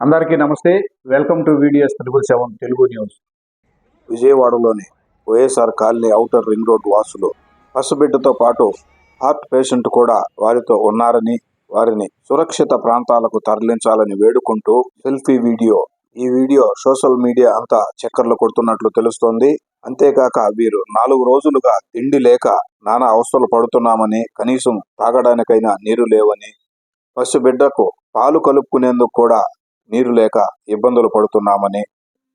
అందరికీ నమస్తే. Welcome to videos Telugu seven Telugu news విజయవాడలోని YSR colony outer ring road వాసులు పసిబిడ్డతో పాటు హార్ట్ పేషెంట్ కూడా వారితో ఉన్నారని వారిని సురక్షిత ప్రాంతాలకు తరలించాలని వేడుకుంటూ సెల్ఫీ వీడియో. ఈ వీడియో సోషల్ మీడియా అంతా చక్కర్లు కొడుతున్నట్లు తెలుస్తోంది. అంతేకాక వీరు నాలుగు రోజులుగా తిండి లేక నానా అవస్థలు పడుతున్నామని కనీసం తాగడానికైనా నీరు లేవని పసిబిడ్డకు పాలు కలుపుకునేందుకు కూడా నీరు లేక ఇబ్బందులు పడుతున్నామని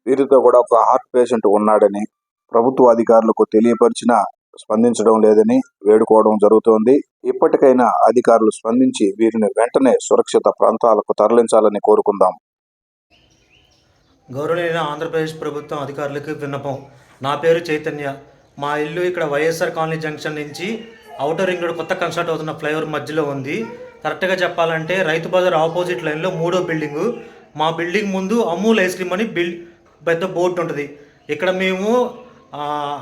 వీరితో కూడా ఒక హార్ట్ పేషెంట్ ఉన్నాడని ప్రభుత్వ అధికారులకు తెలియపరిచినా స్పందించడం లేదని వేడుకోవడం జరుగుతోంది. ఇప్పటికైనా అధికారులు స్పందించి వీరిని వెంటనే సురక్షిత ప్రాంతాలకు తరలించాలని కోరుకుందాం. గౌరవనీయ ఆంధ్రప్రదేశ్ ప్రభుత్వం అధికారులకు విన్నపం. నా పేరు చైతన్య. మా ఇల్లు ఇక్కడ వైఎస్ఆర్ కాలనీ జంక్షన్ నుంచి ఔటర్ రింగ్ రోడ్ కొత్త కన్స్ట్రక్ట్ అవుతున్న ఫ్లైఓవర్ మధ్యలో ఉంది. కరెక్ట్గా చెప్పాలంటే రైతు బజార్ ఆపోజిట్ లైన్లో మూడో బిల్డింగు. మా బిల్డింగ్ ముందు అమూల్ ఐస్ క్రీమ్ అని బిల్ పెద్ద బోర్డు ఉంటుంది. ఇక్కడ మేము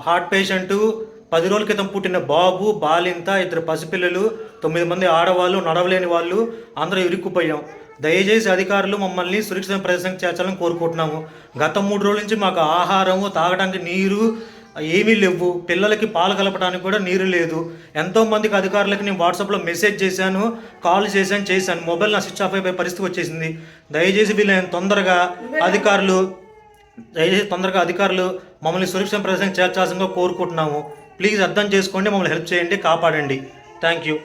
హార్ట్ పేషెంటు పది రోజుల క్రితం పుట్టిన బాబు బాలింత ఇద్దరు పసిపిల్లలు తొమ్మిది మంది ఆడవాళ్ళు నడవలేని వాళ్ళు అందరూ ఇరుక్కుపోయాం. దయచేసి అధికారులు మమ్మల్ని సురక్షిత ప్రదేశం చేర్చాలని కోరుకుంటున్నాము. గత మూడు రోజుల నుంచి మాకు ఆహారము తాగడానికి నీరు ఏమీ లేవు. పిల్లలకి పాలు కలపడానికి కూడా నీరు లేదు. ఎంతోమందికి అధికారులకి నేను వాట్సాప్లో మెసేజ్ చేశాను కాల్ చేశాను చేశాను. మొబైల్ నా స్విచ్ ఆఫ్ అయిపోయే పరిస్థితి వచ్చేసింది. దయచేసి వీళ్ళని తొందరగా అధికారులు దయచేసి తొందరగా అధికారులు మమ్మల్ని సురక్షిత ప్రదేశం చేర్చాల్సిందిగా కోరుకుంటున్నాము. ప్లీజ్ అర్థం చేసుకోండి మమ్మల్ని హెల్ప్ చేయండి కాపాడండి. Thank you.